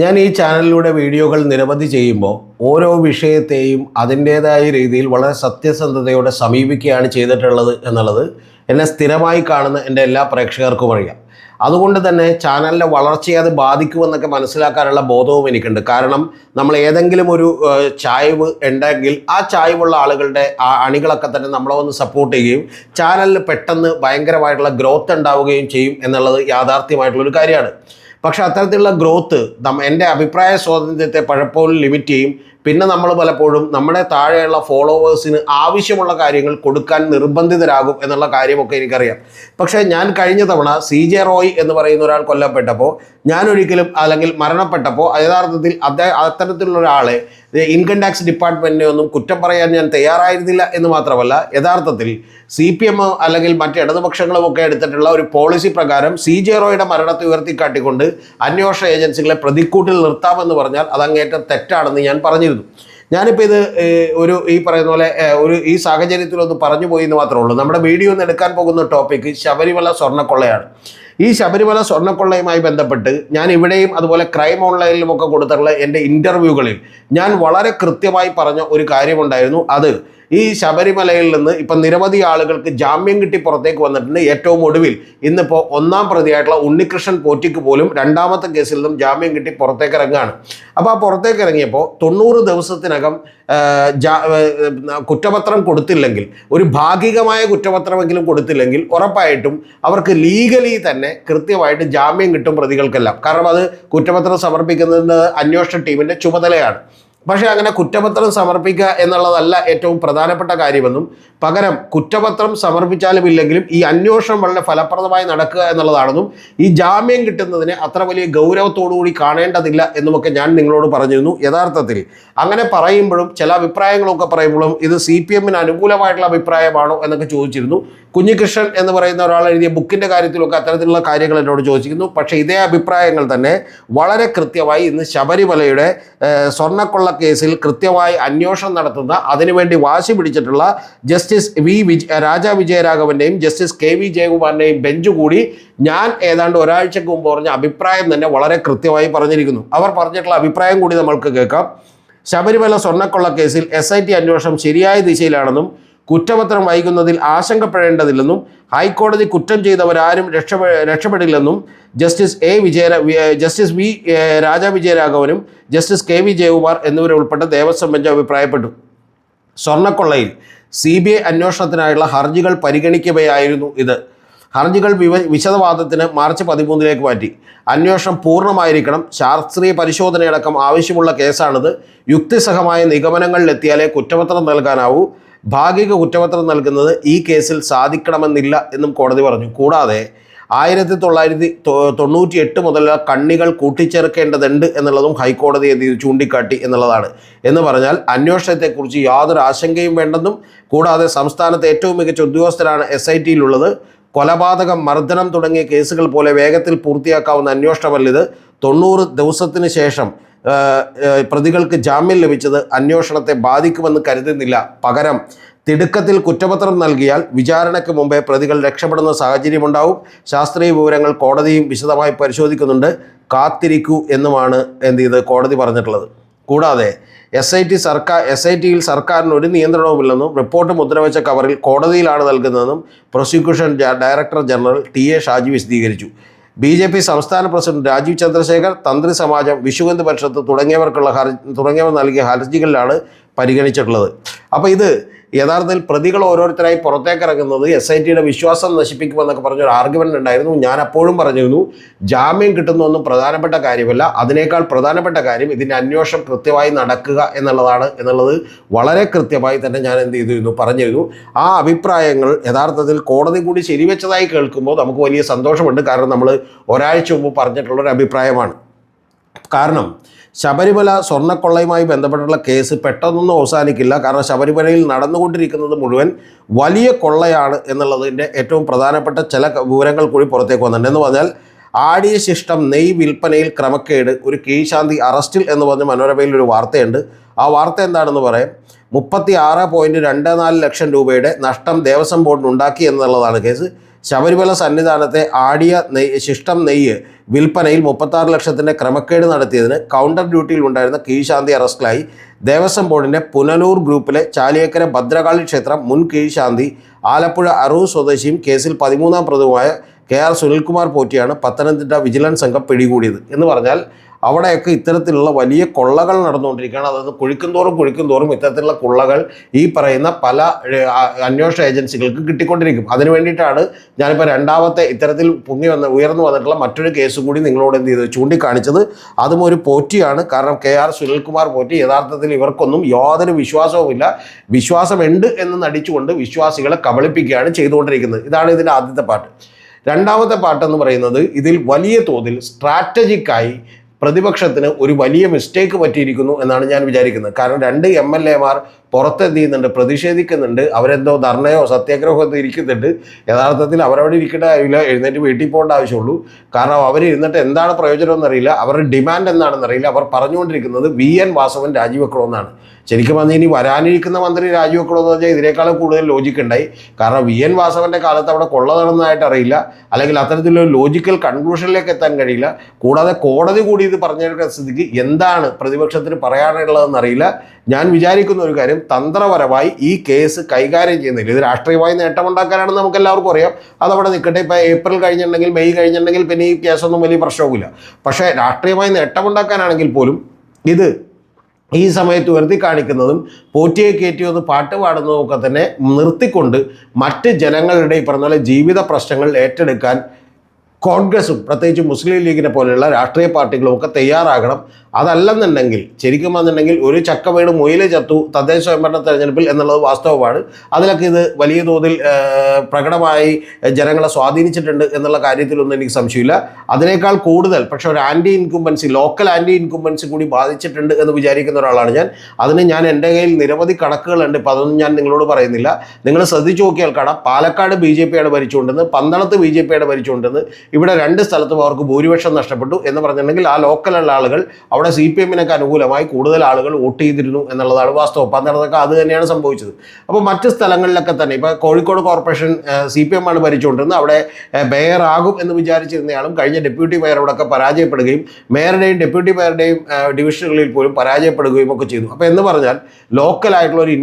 ഞാൻ ഈ ചാനലിലൂടെ വീഡിയോകൾ നിരവധി ചെയ്യുമ്പോൾ ഓരോ വിഷയത്തെയും അതിന്റേതായ രീതിയിൽ വളരെ സത്യസന്ധതയോടെ സമീപിക്കുകയാണ് ചെയ്തിട്ടുള്ളത് എന്നുള്ളത് എന്നെ സ്ഥിരമായി കാണുന്ന എന്റെ എല്ലാ പ്രേക്ഷകർക്കും അറിയാം. അതുകൊണ്ട് തന്നെ ചാനലിന്റെ വളർച്ചയെ അത് ബാധിക്കുമെന്നൊക്കെ മനസ്സിലാക്കാനുള്ള ബോധവും എനിക്കുണ്ട്. കാരണം നമ്മൾ ഏതെങ്കിലും ഒരു ചായ്വ് ഉണ്ടെങ്കിൽ ആ ചായ്വുള്ള ആളുകളുടെ ആ അണികളൊക്കെ തന്നെ നമ്മളെ ഒന്ന് സപ്പോർട്ട് ചെയ്യുകയും ചാനലിൽ പെട്ടെന്ന് ഭയങ്കരമായിട്ടുള്ള ഗ്രോത്ത് ഉണ്ടാവുകയും ചെയ്യും എന്നുള്ളത് യാഥാർത്ഥ്യമായിട്ടുള്ളൊരു കാര്യമാണ്. പക്ഷെ അത്തരത്തിലുള്ള ഗ്രോത്ത് എന്റെ അഭിപ്രായ സ്വാതന്ത്ര്യത്തെ പലപ്പോഴും ലിമിറ്റ് ചെയ്യും. പിന്നെ നമ്മൾ പലപ്പോഴും നമ്മുടെ താഴെയുള്ള ഫോളോവേഴ്സിന് ആവശ്യമുള്ള കാര്യങ്ങൾ കൊടുക്കാൻ നിർബന്ധിതരാകും എന്നുള്ള കാര്യമൊക്കെ എനിക്കറിയാം. പക്ഷേ ഞാൻ കഴിഞ്ഞ തവണ സി ജെ റോയ് എന്ന് പറയുന്ന ഒരാൾ കൊല്ലപ്പെട്ടപ്പോൾ ഞാൻ ഒരിക്കലും അല്ലെങ്കിൽ മരണപ്പെട്ടപ്പോൾ യഥാർത്ഥത്തിൽ അദ്ദേഹം അത്തരത്തിലുള്ള ഒരാളെ ഇൻകം ടാക്സ് ഡിപ്പാർട്ട്മെന്റിനെ ഒന്നും കുറ്റം പറയാൻ ഞാൻ തയ്യാറായിരുന്നില്ല എന്ന് മാത്രമല്ല യഥാർത്ഥത്തിൽ സി പി എം അല്ലെങ്കിൽ മറ്റ് ഇടതുപക്ഷങ്ങളും ഒക്കെ എടുത്തിട്ടുള്ള ഒരു പോളിസി പ്രകാരം സി ജെ റോയുടെ മരണത്തെ ഉയർത്തിക്കാട്ടിക്കൊണ്ട് അന്വേഷണ ഏജൻസികളെ പ്രതിക്കൂട്ടിൽ നിർത്താമെന്ന് പറഞ്ഞാൽ അതങ്ങേറ്റം തെറ്റാണെന്ന് ഞാൻ പറഞ്ഞിരുന്നു ഞാനിപ്പോൾ ഇത് ഒരു ഈ പറയുന്ന പോലെ ഒരു ഈ സാഹചര്യത്തിലൊന്ന് പറഞ്ഞു പോയി എന്ന് മാത്രമേ ഉള്ളൂ. നമ്മുടെ വീഡിയോ ഒന്ന് എടുക്കാൻ പോകുന്ന ടോപ്പിക്ക് ശബരിമല സ്വർണക്കൊള്ളയാണ്. ഈ ശബരിമല സ്വർണക്കൊള്ളയുമായി ബന്ധപ്പെട്ട് ഞാൻ ഇവിടെയും അതുപോലെ ക്രൈം ഓൺലൈനിലും ഒക്കെ കൊടുത്തിട്ടുള്ള എന്റെ ഇന്റർവ്യൂകളിൽ ഞാൻ വളരെ കൃത്യമായി പറഞ്ഞ ഒരു കാര്യമുണ്ടായിരുന്നു. അത് ഈ ശബരിമലയിൽ നിന്ന് ഇപ്പം നിരവധി ആളുകൾക്ക് ജാമ്യം കിട്ടി പുറത്തേക്ക് വന്നിട്ടുണ്ട്. ഏറ്റവും ഒടുവിൽ ഇന്നിപ്പോൾ ഒന്നാം പ്രതിയായിട്ടുള്ള ഉണ്ണികൃഷ്ണൻ പോറ്റിക്ക് പോലും രണ്ടാമത്തെ കേസിൽ നിന്നും ജാമ്യം കിട്ടി പുറത്തേക്ക് ഇറങ്ങുകയാണ്. അപ്പോൾ ആ പുറത്തേക്ക് ഇറങ്ങിയപ്പോൾ തൊണ്ണൂറ് ദിവസത്തിനകം കുറ്റപത്രം കൊടുത്തില്ലെങ്കിൽ ഒരു ഭാഗികമായ കുറ്റപത്രമെങ്കിലും കൊടുത്തില്ലെങ്കിൽ ഉറപ്പായിട്ടും അവർക്ക് ലീഗലി തന്നെ കൃത്യമായിട്ട് ജാമ്യം കിട്ടും പ്രതികൾക്കെല്ലാം. കാരണം അത് കുറ്റപത്രം സമർപ്പിക്കുന്നത് അന്വേഷണ ടീമിന്റെ ചുമതലയാണ്. പക്ഷേ അങ്ങനെ കുറ്റപത്രം സമർപ്പിക്കുക എന്നുള്ളതല്ല ഏറ്റവും പ്രധാനപ്പെട്ട കാര്യമെന്നും പകരം കുറ്റപത്രം സമർപ്പിച്ചാലും ഇല്ലെങ്കിലും ഈ അന്വേഷണം വളരെ ഫലപ്രദമായി നടക്കുക എന്നുള്ളതാണെന്നും ഈ ജാമ്യം കിട്ടുന്നതിനെ അത്ര വലിയ ഗൗരവത്തോടുകൂടി കാണേണ്ടതില്ല എന്നുമൊക്കെ ഞാൻ നിങ്ങളോട് പറഞ്ഞിരുന്നു. യഥാർത്ഥത്തിൽ അങ്ങനെ പറയുമ്പോഴും ചില അഭിപ്രായങ്ങളൊക്കെ പറയുമ്പോഴും ഇത് സി പി എമ്മിന് അനുകൂലമായിട്ടുള്ള അഭിപ്രായമാണോ എന്നൊക്കെ ചോദിച്ചിരുന്നു. കുഞ്ഞികൃഷ്ണൻ എന്ന് പറയുന്ന ഒരാൾ എഴുതിയ ബുക്കിന്റെ കാര്യത്തിലൊക്കെ അത്തരത്തിലുള്ള കാര്യങ്ങൾ എന്നോട് ചോദിച്ചിരുന്നു. പക്ഷേ ഇതേ അഭിപ്രായങ്ങൾ തന്നെ വളരെ കൃത്യമായി ഇന്ന് ശബരിമലയുടെ സ്വർണക്കൊള്ള കേസിൽ കൃത്യമായി അന്വേഷണം നടത്തുന്ന അതിനുവേണ്ടി വാശി പിടിച്ചിട്ടുള്ള ജസ്റ്റിസ് വി വിജ രാജാ വിജയരാഘവന്റെയും ജസ്റ്റിസ് കെ വി ജയകുമാറിന്റെയും ബെഞ്ച് കൂടി ഞാൻ ഏതാണ്ട് ഒരാഴ്ചക്ക് മുമ്പ് പറഞ്ഞ അഭിപ്രായം തന്നെ വളരെ കൃത്യമായി പറഞ്ഞിരിക്കുന്നു. അവർ പറഞ്ഞിട്ടുള്ള അഭിപ്രായം കൂടി നമ്മൾക്ക് കേൾക്കാം. ശബരിമല സ്വർണക്കൊള്ള കേസിൽ എസ് ഐ ടി അന്വേഷണം ശരിയായ ദിശയിലാണെന്നും കുറ്റപത്രം വൈകുന്നതിൽ ആശങ്കപ്പെടേണ്ടതില്ലെന്നും ഹൈക്കോടതി കുറ്റം ചെയ്തവരാരും രക്ഷപ്പെ രക്ഷപ്പെടില്ലെന്നും justice A Vijaya justice V Raja വിജയരാഘവനും justice K V Jayakumar എന്നിവരുൾപ്പെട്ട ദേവസ്വം ബെഞ്ച് അഭിപ്രായപ്പെട്ടു. സ്വർണക്കൊള്ളയിൽ സി ബി ഐ അന്വേഷണത്തിനായുള്ള ഹർജികൾ പരിഗണിക്കവെയായിരുന്നു ഇത്. ഹർജികൾ വിവ വിശദവാദത്തിന് മാർച്ച് പതിമൂന്നിലേക്ക് മാറ്റി. അന്വേഷണം പൂർണമായിരിക്കണം. ശാസ്ത്രീയ പരിശോധനയടക്കം ആവശ്യമുള്ള കേസാണിത്. യുക്തിസഹമായ നിഗമനങ്ങളിലെത്തിയാലേ കുറ്റപത്രം നൽകാനാവൂ. ഭാഗിക കുറ്റപത്രം നൽകുന്നത് ഈ കേസിൽ സാധിക്കണമെന്നില്ല എന്നും കോടതി പറഞ്ഞു. കൂടാതെ ആയിരത്തി തൊള്ളായിരത്തി തൊണ്ണൂറ്റി എട്ട് മുതൽ കണ്ണികൾ കൂട്ടിച്ചേർക്കേണ്ടതുണ്ട് എന്നുള്ളതും ഹൈക്കോടതി ചൂണ്ടിക്കാട്ടി എന്നുള്ളതാണ്. എന്ന് പറഞ്ഞാൽ അന്വേഷണത്തെക്കുറിച്ച് യാതൊരു ആശങ്കയും വേണ്ടെന്നും കൂടാതെ സംസ്ഥാനത്തെ ഏറ്റവും മികച്ച ഉദ്യോഗസ്ഥരാണ് എസ് ഐ ടിയിലുള്ളത്. കൊലപാതകം മർദ്ദനം തുടങ്ങിയ കേസുകൾ പോലെ വേഗത്തിൽ പൂർത്തിയാക്കാവുന്ന അന്വേഷണമല്ലിത്. തൊണ്ണൂറ് ദിവസത്തിന് ശേഷം പ്രതികൾക്ക് ജാമ്യം ലഭിച്ചത് അന്വേഷണത്തെ ബാധിക്കുമെന്ന് കരുതുന്നില്ല. പകരം തിടുക്കത്തിൽ കുറ്റപത്രം നൽകിയാൽ വിചാരണയ്ക്ക് മുമ്പേ പ്രതികൾ രക്ഷപ്പെടുന്ന സാഹചര്യമുണ്ടാവും. ശാസ്ത്രീയ വിവരങ്ങൾ കോടതിയും വിശദമായി പരിശോധിക്കുന്നുണ്ട്. കാത്തിരിക്കൂ എന്നുമാണ് എന്ത് ചെയ്ത് കോടതി പറഞ്ഞിട്ടുള്ളത്. കൂടാതെ എസ് ഐ ടി സർക്കാർ എസ് ഐ ടിയിൽ സർക്കാരിന് ഒരു നിയന്ത്രണവുമില്ലെന്നും റിപ്പോർട്ട് മുദ്രവെച്ച കവറിൽ കോടതിയിലാണ് നൽകുന്നതെന്നും prosecution director general T A Shaji വിശദീകരിച്ചു. ബി ജെ പി സംസ്ഥാന പ്രസിഡന്റ് രാജീവ് ചന്ദ്രശേഖർ തന്ത്രി സമാജം വിശ്വഹിന്ദു പരിഷത്ത് തുടങ്ങിയവർക്കുള്ള ഹർജി തുടങ്ങിയവർ നൽകിയ ഹർജികളിലാണ് പരിഗണിച്ചിട്ടുള്ളത്. അപ്പോൾ ഇത് യഥാർത്ഥത്തിൽ പ്രതികൾ ഓരോരുത്തരായി പുറത്തേക്ക് ഇറങ്ങുന്നത് എസ് ഐ ടിയുടെ വിശ്വാസം നശിപ്പിക്കുമെന്നൊക്കെ പറഞ്ഞൊരു ആർഗ്യുമെന്റ് ഉണ്ടായിരുന്നു. ഞാൻ അപ്പോഴും പറഞ്ഞിരുന്നു ജാമ്യം കിട്ടുന്നൊന്നും പ്രധാനപ്പെട്ട കാര്യമല്ല. അതിനേക്കാൾ പ്രധാനപ്പെട്ട കാര്യം ഇതിന്റെ അന്വേഷണം കൃത്യമായി നടക്കുക എന്നുള്ളതാണ് എന്നുള്ളത് വളരെ കൃത്യമായി തന്നെ ഞാൻ എന്ത് ചെയ്തിരുന്നു പറഞ്ഞിരുന്നു. ആ അഭിപ്രായങ്ങൾ യഥാർത്ഥത്തിൽ കോടതി കൂടി ശരിവെച്ചതായി കേൾക്കുമ്പോൾ നമുക്ക് വലിയ സന്തോഷമുണ്ട്. കാരണം നമ്മൾ ഒരാഴ്ച മുമ്പ് പറഞ്ഞിട്ടുള്ളൊരു അഭിപ്രായമാണ്. കാരണം ശബരിമല സ്വർണക്കൊള്ളയുമായി ബന്ധപ്പെട്ടുള്ള കേസ് പെട്ടെന്നൊന്നും അവസാനിക്കില്ല. കാരണം ശബരിമലയിൽ നടന്നുകൊണ്ടിരിക്കുന്നത് മുഴുവൻ വലിയ കൊള്ളയാണ് എന്നുള്ളതിന്റെ ഏറ്റവും പ്രധാനപ്പെട്ട ചില വിവരങ്ങൾ കൂടി പുറത്തേക്ക് വന്നിട്ടുണ്ട്. എന്ന് പറഞ്ഞാൽ ആടിയ ശിഷ്ടം നെയ് വിൽപ്പനയിൽ ക്രമക്കേട് ഒരു കീഴ്ശാന്തി അറസ്റ്റിൽ എന്ന് പറഞ്ഞ മനോരമയിൽ ഒരു വാർത്തയുണ്ട്. ആ വാർത്ത എന്താണെന്ന് പറയാം. മുപ്പത്തി ആറ് പോയിന്റ് രണ്ട് നാല് ലക്ഷം രൂപയുടെ നഷ്ടം ദേവസ്വം ബോർഡിന് ഉണ്ടാക്കി എന്നുള്ളതാണ് കേസ്. ശബരിമല സന്നിധാനത്തെ ആടിയ നെയ് ശിഷ്ടം നെയ്യ് വിൽപ്പനയിൽ മുപ്പത്താറ് ലക്ഷത്തിന്റെ ക്രമക്കേട് നടത്തിയതിന് കൗണ്ടർ ഡ്യൂട്ടിയിൽ ഉണ്ടായിരുന്ന കീഴ്ശാന്തി അറസ്റ്റിലായി. ദേവസ്വം ബോർഡിന്റെ പുനലൂർ ഗ്രൂപ്പിലെ ചാലിയേക്കര ഭദ്രകാളി ക്ഷേത്രം മുൻ കീഴ്ശാന്തി ആലപ്പുഴ അറൂർ സ്വദേശിയും കേസിൽ പതിമൂന്നാം പ്രതിയുമായ കെ ആർ സുനിൽകുമാർ പോറ്റിയാണ് പത്തനംതിട്ട വിജിലൻസ് സംഘം പിടികൂടിയത്. എന്ന് പറഞ്ഞാൽ അവിടെയൊക്കെ ഇത്തരത്തിലുള്ള വലിയ കൊള്ളകൾ നടന്നുകൊണ്ടിരിക്കുകയാണ്. അതായത് കുഴിക്കുന്തോറും കുഴിക്കുന്തോറും ഇത്തരത്തിലുള്ള കൊള്ളകൾ ഈ പറയുന്ന പല അന്വേഷണ ഏജൻസികൾക്ക് കിട്ടിക്കൊണ്ടിരിക്കും. അതിനു വേണ്ടിയിട്ടാണ് ഞാനിപ്പോൾ രണ്ടാമത്തെ ഇത്തരത്തിൽ പൊങ്ങി വന്ന ഉയർന്നു വന്നിട്ടുള്ള മറ്റൊരു കേസ് കൂടി നിങ്ങളോട് എന്ത് ചെയ്തു ചൂണ്ടിക്കാണിച്ചത്. അതും ഒരു പോറ്റിയാണ്. കാരണം കെ ആർ സുനിൽകുമാർ പോറ്റി യഥാർത്ഥത്തിൽ ഇവർക്കൊന്നും യാതൊരു വിശ്വാസവുമില്ല. വിശ്വാസമുണ്ട് എന്ന് നടിച്ചുകൊണ്ട് വിശ്വാസികളെ കബളിപ്പിക്കുകയാണ് ചെയ്തുകൊണ്ടിരിക്കുന്നത്. ഇതാണ് ഇതിന്റെ ആദ്യത്തെ പാട്ട്. രണ്ടാമത്തെ പാട്ടെന്ന് പറയുന്നത് ഇതിൽ വലിയ തോതിൽ സ്ട്രാറ്റജിക്കായി പ്രതിപക്ഷത്തിന് ഒരു വലിയ മിസ്റ്റേക്ക് പറ്റിയിരിക്കുന്നു എന്നാണ് ഞാൻ വിചാരിക്കുന്നത്. കാരണം രണ്ട് എം എൽ എമാർ പുറത്തെന്ത് ചെയ്യുന്നുണ്ട് പ്രതിഷേധിക്കുന്നുണ്ട് അവരെന്തോ ധർണയോ സത്യാഗ്രഹമോ എന്തോ ഇരിക്കുന്നുണ്ട്. യഥാർത്ഥത്തിൽ അവരവിടെ ഇരിക്കേണ്ട കാര്യമില്ല എഴുന്നേറ്റ് വീട്ടിൽ പോകേണ്ട ആവശ്യമുള്ളൂ. കാരണം അവർ ഇരുന്നിട്ട് എന്താണ് പ്രയോജനം എന്നറിയില്ല അവരുടെ ഡിമാൻഡ് എന്താണെന്ന് അറിയില്ല. അവർ പറഞ്ഞുകൊണ്ടിരിക്കുന്നത് വി എൻ വാസവൻ രാജിവെക്കണമെന്നാണ്. ശരിക്കും പറഞ്ഞാൽ ഇനി വരാനിരിക്കുന്ന മന്ത്രി രാജിവെക്കണമെന്ന് പറഞ്ഞാൽ ഇതിനേക്കാളും കൂടുതൽ ലോജിക്ക് ഉണ്ടായി. കാരണം വി എൻ വാസവന്റെ കാലത്ത് അവിടെ കൊള്ള നടന്നതായിട്ട് അറിയില്ല. അല്ലെങ്കിൽ അത്തരത്തിലൊരു ലോജിക്കൽ കൺക്ലൂഷനിലേക്ക് എത്താൻ കഴിയില്ല. കൂടാതെ കോടതി കൂടി ഇത് പറഞ്ഞെടുക്കുന്ന സ്ഥിതിക്ക് എന്താണ് പ്രതിപക്ഷത്തിന് പറയാനുള്ളതെന്ന് അറിയില്ല. ഞാൻ വിചാരിക്കുന്ന ഒരു കാര്യം തന്ത്രപരമായി ഈ കേസ് കൈകാര്യം ചെയ്യുന്നില്ല. ഇത് രാഷ്ട്രീയമായി നേട്ടമുണ്ടാക്കാനാണെന്ന് നമുക്ക് എല്ലാവർക്കും അറിയാം. അതവിടെ നിൽക്കട്ടെ ഇപ്പോൾ ഏപ്രിൽ കഴിഞ്ഞിട്ടുണ്ടെങ്കിൽ മെയ് കഴിഞ്ഞിട്ടുണ്ടെങ്കിൽ പിന്നെ ഈ കേസൊന്നും വലിയ പ്രശ്നവുമില്ല. പക്ഷേ രാഷ്ട്രീയമായി നേട്ടമുണ്ടാക്കാനാണെങ്കിൽ പോലും ഇത് ഈ സമയത്ത് ഉയർത്തി കാണിക്കുന്നതും പോറ്റിയെ കയറ്റി ഒന്ന് പാട്ട് പാടുന്നതും ഒക്കെ തന്നെ നിർത്തിക്കൊണ്ട് മറ്റ് ജനങ്ങളുടെ ഈ പറഞ്ഞ ജീവിത പ്രശ്നങ്ങൾ ഏറ്റെടുക്കാൻ കോൺഗ്രസും പ്രത്യേകിച്ച് മുസ്ലിം ലീഗിനെ പോലെയുള്ള രാഷ്ട്രീയ പാർട്ടികളും ഒക്കെ തയ്യാറാകണം. അതല്ലെന്നുണ്ടെങ്കിൽ ശരിക്കും വന്നിട്ടുണ്ടെങ്കിൽ ഒരു ചക്ക വീട് മുയിലെ ചത്തു തദ്ദേശ സ്വയംഭരണ തെരഞ്ഞെടുപ്പിൽ എന്നുള്ളത് വാസ്തവമാണ്. അതിലൊക്കെ ഇത് വലിയ തോതിൽ പ്രകടമായി ജനങ്ങളെ സ്വാധീനിച്ചിട്ടുണ്ട് എന്നുള്ള കാര്യത്തിലൊന്നും എനിക്ക് സംശയമില്ല. അതിനേക്കാൾ കൂടുതൽ പക്ഷെ ഒരു anti incumbency local anti incumbency കൂടി ബാധിച്ചിട്ടുണ്ട് എന്ന് വിചാരിക്കുന്ന ഒരാളാണ് ഞാൻ. അതിന് ഞാൻ എന്റെ കയ്യിൽ നിരവധി കണക്കുകളുണ്ട്. ഇപ്പോൾ അതൊന്നും ഞാൻ നിങ്ങളോട് പറയുന്നില്ല. നിങ്ങൾ ശ്രദ്ധിച്ചു നോക്കിയാൽ കാണാം. പാലക്കാട് ബി ജെ പിയാണ് ഭരിച്ചുകൊണ്ടെന്ന് പന്തളത്ത് ബി ജെ പിയാണ് ഭരിച്ചുകൊണ്ടെന്ന് ഇവിടെ രണ്ട് സ്ഥലത്തും അവർക്ക് ഭൂരിപക്ഷം നഷ്ടപ്പെട്ടു എന്ന് പറഞ്ഞിട്ടുണ്ടെങ്കിൽ ആ ലോക്കലുള്ള ആളുകൾ അവിടെ സി പി എമ്മിനൊക്കെ അനുകൂലമായി കൂടുതൽ ആളുകൾ വോട്ട് ചെയ്തിരുന്നു എന്നുള്ളതാണ് വാസ്തവം. അപ്പം നടന്നൊക്കെ അത് തന്നെയാണ് സംഭവിച്ചത്. അപ്പോൾ മറ്റ് സ്ഥലങ്ങളിലൊക്കെ തന്നെ ഇപ്പോൾ Kozhikode corporation C P M ആണ് ഭരിച്ചുകൊണ്ടിരുന്നത്. അവിടെ മേയറാകും എന്ന് വിചാരിച്ചിരുന്നയാളും കഴിഞ്ഞ ഡെപ്യൂട്ടി മേയറോടൊക്കെ പരാജയപ്പെടുകയും മേയറുടെയും ഡെപ്യൂട്ടി മേയറുടെയും ഡിവിഷനുകളിൽ പോലും പരാജയപ്പെടുകയും ഒക്കെ ചെയ്തു. അപ്പോൾ എന്ന് പറഞ്ഞാൽ ലോക്കലായിട്ടുള്ള ഒരു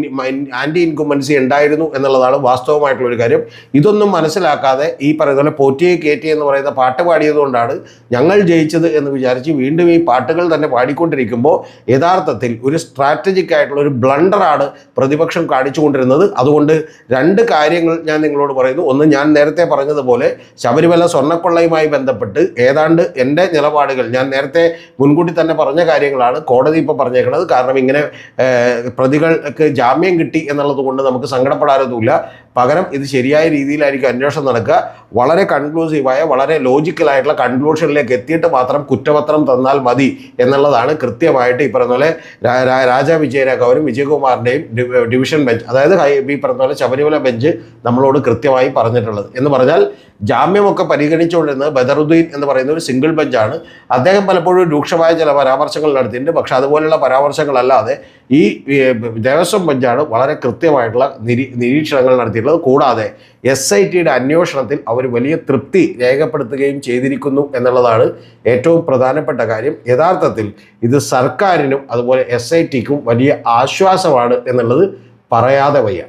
ആന്റി ഇൻകുമ്പൻസി ഉണ്ടായിരുന്നു എന്നുള്ളതാണ് വാസ്തവമായിട്ടുള്ള ഒരു കാര്യം. ഇതൊന്നും മനസ്സിലാക്കാതെ ഈ പറയുന്ന പോലെ പോറ്റിയെ കയറ്റി എന്ന് പറയുന്ന പാട്ട് പാടിയതുകൊണ്ടാണ് ഞങ്ങൾ ജയിച്ചത് എന്ന് വിചാരിച്ച് വീണ്ടും ഈ പാട്ടുകൾ തന്നെ പാടിക്കൊണ്ടിരിക്കുമ്പോൾ യഥാർത്ഥത്തിൽ ഒരു സ്ട്രാറ്റജിക് ആയിട്ടുള്ള ഒരു ബ്ലണ്ടറാണ് പ്രതിപക്ഷം കാണിച്ചുകൊണ്ടിരുന്നത്. അതുകൊണ്ട് രണ്ട് കാര്യങ്ങൾ ഞാൻ നിങ്ങളോട് പറയുന്നു. ഒന്ന് ഞാൻ നേരത്തെ പറഞ്ഞതുപോലെ ശബരിമല സ്വർണക്കൊള്ളയുമായി ബന്ധപ്പെട്ട് ഏതാണ്ട് എന്റെ നിലപാടുകൾ ഞാൻ നേരത്തെ മുൻകൂട്ടി തന്നെ പറഞ്ഞ കാര്യങ്ങളാണ് കോടതി ഇപ്പോൾ പറഞ്ഞേക്കുന്നത് കാരണം ഇങ്ങനെ പ്രതികൾക്ക് ജാമ്യം കിട്ടി എന്നുള്ളത് കൊണ്ട് നമുക്ക് സങ്കടപ്പെടാനൊന്നുമില്ല. പകരം ഇത് ശരിയായ രീതിയിലായിരിക്കും അന്വേഷണം നടക്കുക. വളരെ കൺക്ലൂസീവായ വളരെ ലോജിക്കലായിട്ടുള്ള കൺക്ലൂഷനിലേക്ക് എത്തിയിട്ട് മാത്രം കുറ്റപത്രം തന്നാൽ മതി എന്നുള്ളതാണ് കൃത്യമായിട്ട് ഈ പറഞ്ഞ പോലെ രാജ വിജയരാഘവനും വിജയകുമാറിന്റെയും ഡിവിഷൻ ബെഞ്ച് അതായത് ഈ പറഞ്ഞ പോലെ ശബരിമല ബെഞ്ച് നമ്മളോട് കൃത്യമായി പറഞ്ഞിട്ടുള്ളത്. എന്ന് പറഞ്ഞാൽ ജാമ്യമൊക്കെ പരിഗണിച്ചുകൊണ്ടിരുന്നത് ബദറുദ്ദീൻ എന്ന് പറയുന്ന ഒരു സിംഗിൾ ബെഞ്ചാണ് അദ്ദേഹം പലപ്പോഴും രൂക്ഷമായ ചില പരാമർശങ്ങൾ നടത്തിയിട്ടുണ്ട്. പക്ഷെ അതുപോലുള്ള പരാമർശങ്ങളല്ലാതെ ഈ, ദേവസ്വം ബെഞ്ചാണ് വളരെ കൃത്യമായിട്ടുള്ള നിരീക്ഷണങ്ങൾ നടത്തിയിട്ടുള്ളത്. കൂടാതെ എസ് ഐ ടിയുടെ അന്വേഷണത്തിൽ അവർ വലിയ തൃപ്തി രേഖപ്പെടുത്തുകയും ചെയ്തിരിക്കുന്നു എന്നുള്ളതാണ് ഏറ്റവും പ്രധാനപ്പെട്ട കാര്യം. യഥാർത്ഥത്തിൽ ഇത് സർക്കാരിനും അതുപോലെ എസ് ഐ ടിക്കും വലിയ ആശ്വാസമാണ് എന്നുള്ളത് പറയാതെ വയ്യ.